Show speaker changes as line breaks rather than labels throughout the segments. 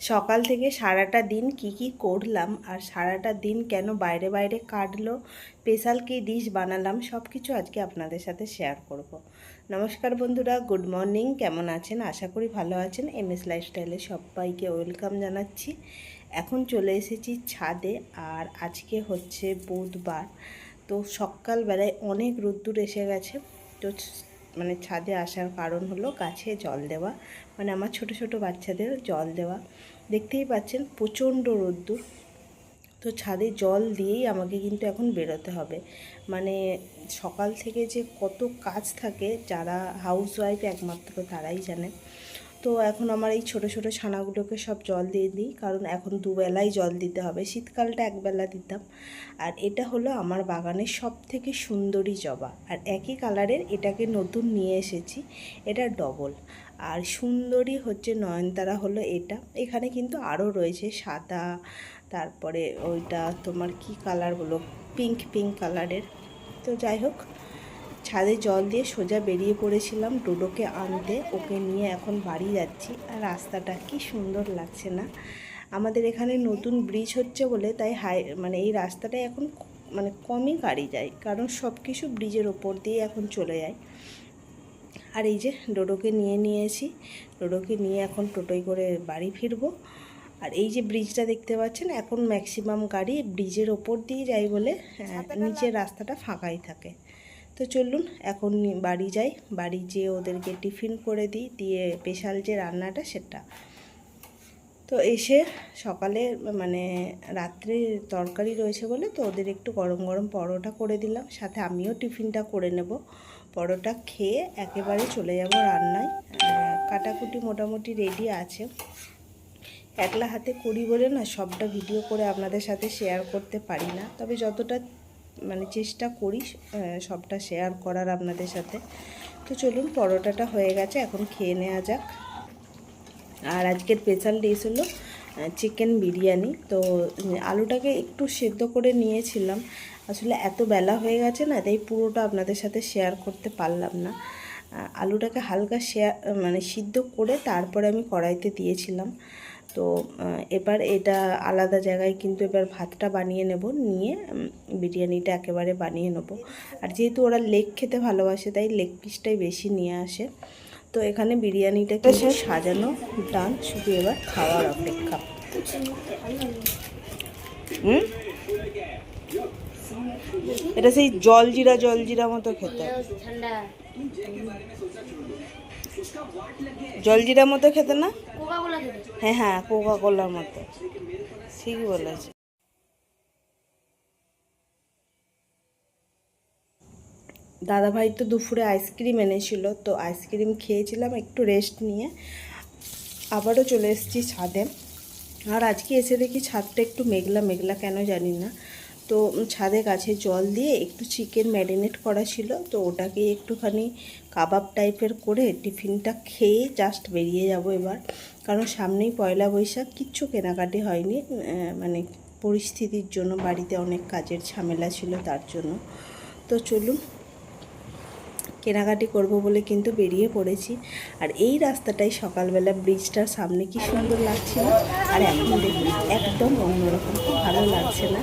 সকাল থেকে সারাটা দিন কি কি করলাম আর সারাটা দিন কেন বাইরে বাইরে কাটলো স্পেশাল কী ডিশ বানালাম সব কিছু আজকে আপনাদের সাথে শেয়ার করব। নমস্কার বন্ধুরা গুড মর্নিং কেমন আছেন? আশা করি ভালো আছেন। এম এস লাইফস্টাইলে সবাইকে ওয়েলকাম জানাচ্ছি। এখন চলে এসেছি ছাদে আর আজকে হচ্ছে বুধবার। তো সকালবেলায় অনেক রোদ্দুর এসে গেছে। তো মানে ছাদে আসার কারণ হলো গাছে জল দেওয়া। মানে আমার ছোট ছোট বাচ্চাদের জল দেওয়া। দেখতেই পাচ্ছেন প্রচণ্ড রোদ্দুর। তো ছাদে জল দিয়েই আমাকে কিন্তু এখন বেরোতে হবে। মানে সকাল থেকে যে কত কাজ থাকে, যারা হাউস ওয়াইফ একমাত্র তারাই জানে। তো এখন আমার এই ছোট ছোট ছানাগুলোকে সব জল দিয়ে দিই, কারণ এখন দুবেলাই জল দিতে হবে। শীতকালটা একবেলা দিতাম। আর এটা হলো আমার বাগানের সব থেকে সুন্দরী জবা। আর একই কালারের এটাকে নতুন নিয়ে এসেছি, এটা ডবল। আর সুন্দরী হচ্ছে নয়নতারা হলো এটা। এখানে কিন্তু আরও রয়েছে সাদা, তারপরে ওইটা তোমার কি কালার পিঙ্ক পিঙ্ক কালারের। তো যাই হোক ছাদে জল দিয়ে সোজা বেরিয়ে পড়েছিলাম ডোডোকে আনতে। ওকে নিয়ে এখন বাড়ি যাচ্ছি। আর রাস্তাটা কি সুন্দর লাগছে না। আমাদের এখানে নতুন ব্রিজ হচ্ছে বলে তাই হাই মানে এই রাস্তাটায় এখন মানে কমই গাড়ি যায়। কারণ সব কিছু ব্রিজের ওপর দিয়ে এখন চলে যায়। আর এই যে ডোডোকে নিয়ে নিয়েছি। ডোডোকে নিয়ে এখন টোটোয় করে বাড়ি ফিরবো। আর এই যে ব্রিজটা দেখতে পাচ্ছেন এখন ম্যাক্সিমাম গাড়ি ব্রিজের ওপর দিয়ে যায় বলে নিচের রাস্তাটা ফাঁকাই থাকে। তো চলুন এখন বাড়ি যাই। বাড়ি যেয়ে ওদেরকে টিফিন করে দিই, দিয়ে স্পেশাল যে রান্নাটা সেটা। তো এসে সকালে মানে রাত্রে তরকারি রয়েছে বলে তো ওদের একটু গরম গরম পরোটা করে দিলাম। সাথে আমিও টিফিনটা করে নেব। পরোটা খেয়ে একেবারে চলে যাব রান্নায়। কাটাকুটি মোটামুটি রেডি আছে। একলা হাতে করি বলে না, সবটা ভিডিও করে আপনাদের সাথে শেয়ার করতে পারি না। তবে যতটা মানে চেষ্টা করি সবটা শেয়ার করার আপনাদের সাথে। তো চলুন পরোটাটা হয়ে গেছে, এখন খেয়ে নেওয়া যাক। আর আজকের স্পেশাল ডিশ হলো চিকেন বিরিয়ানি। তো আলুটাকে একটু সেদ্ধ করে নিয়েছিলাম। আসলে এত বেলা হয়ে গেছে না, তাই পুরোটা আপনাদের সাথে শেয়ার করতে পারলাম না। আলুটাকে হালকা শেয়ার মানে সিদ্ধ করে তারপরে আমি কড়াইতে দিয়েছিলাম। তো এবার এটা আলাদা জায়গায় কিন্তু এবার ভাতটা বানিয়ে নেব নিয়ে বিরিয়ানিটা একেবারে বানিয়ে নেব। আর যেহেতু ওরা লেগ খেতে ভালোবাসে তাই লেগ পিসটাই বেশি নিয়ে আসে। তো এখানে বিরিয়ানিটা কিন্তু সাজানো ডান শুধু এবার খাওয়ার অপেক্ষা। হুম? এটা সেই জলজিরা জলজিরা মতো খেতে।
ঠান্ডা।
জলজিরা মতো খেতে না? হ্যাঁ হ্যাঁ কোকা কোলার মতো। ঠিকই বলেছে। দাদাভাই তো দুপুরে আইসক্রিম এনেছিল, তো আইসক্রিম খেয়েছিলাম, একটু রেস্ট নিয়ে। আবারও চলে এসেছি ছাদে। আর আজকে এসে দেখি ছাদটা একটু মেঘলা মেঘলা, কেন জানি না। তো ছাদে গাছে জল দিয়ে একটু চিকেন ম্যারিনেট করা ছিল। তো ওটাকে একটুখানি কাবাব টাইপের করে টিফিনটা খেয়ে জাস্ট বেরিয়ে যাব এবার। কারণ সামনেই পয়লা বৈশাখ, কিচ্ছু কেনাকাটি হয়নি। মানে পরিস্থিতির জন্য বাড়িতে অনেক কাজের ঝামেলা ছিল তার জন্য। তো চলুন, কেনাকাটি করব বলে কিন্তু বেরিয়ে পড়েছি। আর এই রাস্তাটাই সকালবেলা ব্রিজটার সামনে কি সুন্দর লাগছিল? আর এখন দেখুন, একদম অন্যরকম ভালো লাগছে না?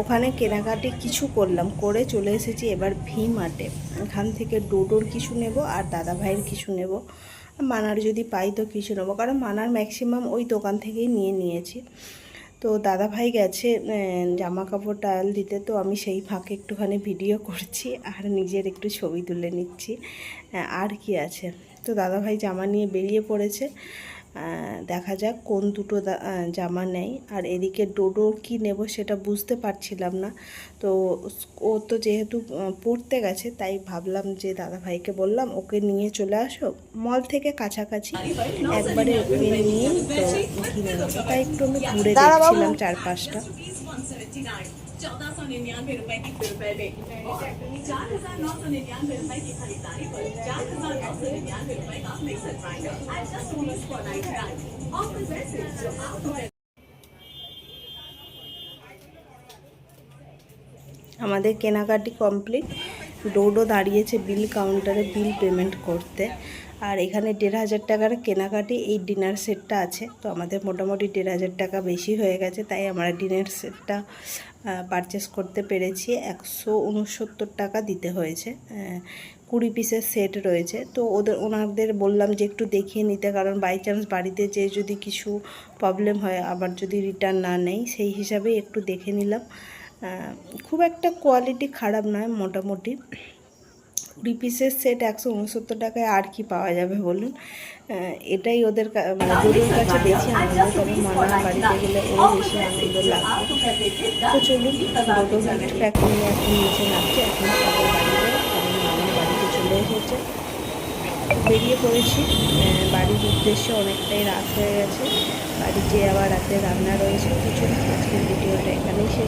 ওখানে কেনাকাটি কিছু করলাম, করে চলে এসেছি এবার ভি মার্টে এখান থেকে ডোডোর কিছু নেব আর দাদা ভাইয়ের কিছু নেব। মানার যদি পাই তো কিছু নেব, কারণ মানার ম্যাক্সিমাম ওই দোকান থেকেই নিয়ে নিয়েছি। তো দাদা ভাই গেছে জামা কাপড় টায়াল দিতে, তো আমি সেই ফাঁকে একটুখানি ভিডিও করছি আর নিজের একটু ছবি তুলে নিচ্ছি। আর কি আছে? তো দাদা ভাই জামা নিয়ে বেরিয়ে পড়েছে। দেখা যাক কোন দুটো জামা নেই আর এদিকে ডোডোর কি নেব সেটা বুঝতে পারছিলাম না। তো ও তো যেহেতু পড়তে গেছে তাই ভাবলাম যে দাদাভাইকে বললাম ওকে নিয়ে চলে আসো। মল থেকে কাছাকাছি একবারে ওকে নিয়ে তো কিনে নেব তাই একটু আমি ঘুরে দেখছিলাম চারপাশটা।
चौदह सौ निन्यानवे रुपए की रुपए में चार हजार नौ सौ निन्यानवे रुपए की खरीदारी पर चार हजार नौ सौ निन्यानवे रुपए का mixer grinder at just only for ninety nine offer वैसे जो आप
আমাদের কেনাকাটি কমপ্লিট ডোডো দাঁড়িয়েছে বিল কাউন্টারে বিল পেমেন্ট করতে আর এখানে দেড় হাজার টাকার কেনাকাটি এই ডিনার সেটটা আছে। তো আমাদের মোটামুটি দেড় হাজার টাকা বেশি হয়ে গেছে, তাই আমরা ডিনার সেটটা পারচেস করতে পেরেছি। একশো উনসত্তর টাকা দিতে হয়েছে কুড়ি পিসের সেট রয়েছে। তো ওদের, ওনাদের বললাম যে একটু দেখিয়ে নিতে, কারণ বাই চান্স বাড়িতে যে যদি কিছু প্রবলেম হয়, আবার যদি রিটার্ন না নেই, সেই হিসাবে একটু দেখে নিলাম। খুব একটা কোয়ালিটি খারাপ নয়, মোটামুটি। কুড়ি পিসের সেট একশো উনসত্তর টাকায় আর কি পাওয়া যাবে বলুন? এটাই ওদের মানে দুটোর কাছে বেশি আনন্দ তবে মানা বাড়িতে গেলে ও বেশি আনন্দ লাগবে তো চলুন, দুটো গিফট প্যাক নিয়ে এখন নিচে নামছে। এখন সবাই বাড়ি কারণ মামা বাড়িতে চলে এসেছে। বেরিয়ে পড়েছি। বাড়ির উদ্দেশ্যে অনেকটাই রাত হয়ে গেছে। বাড়িতে আবার রাতে রান্না রয়েছে চলুন আজকের ভিডিওটা এখানেই শেষ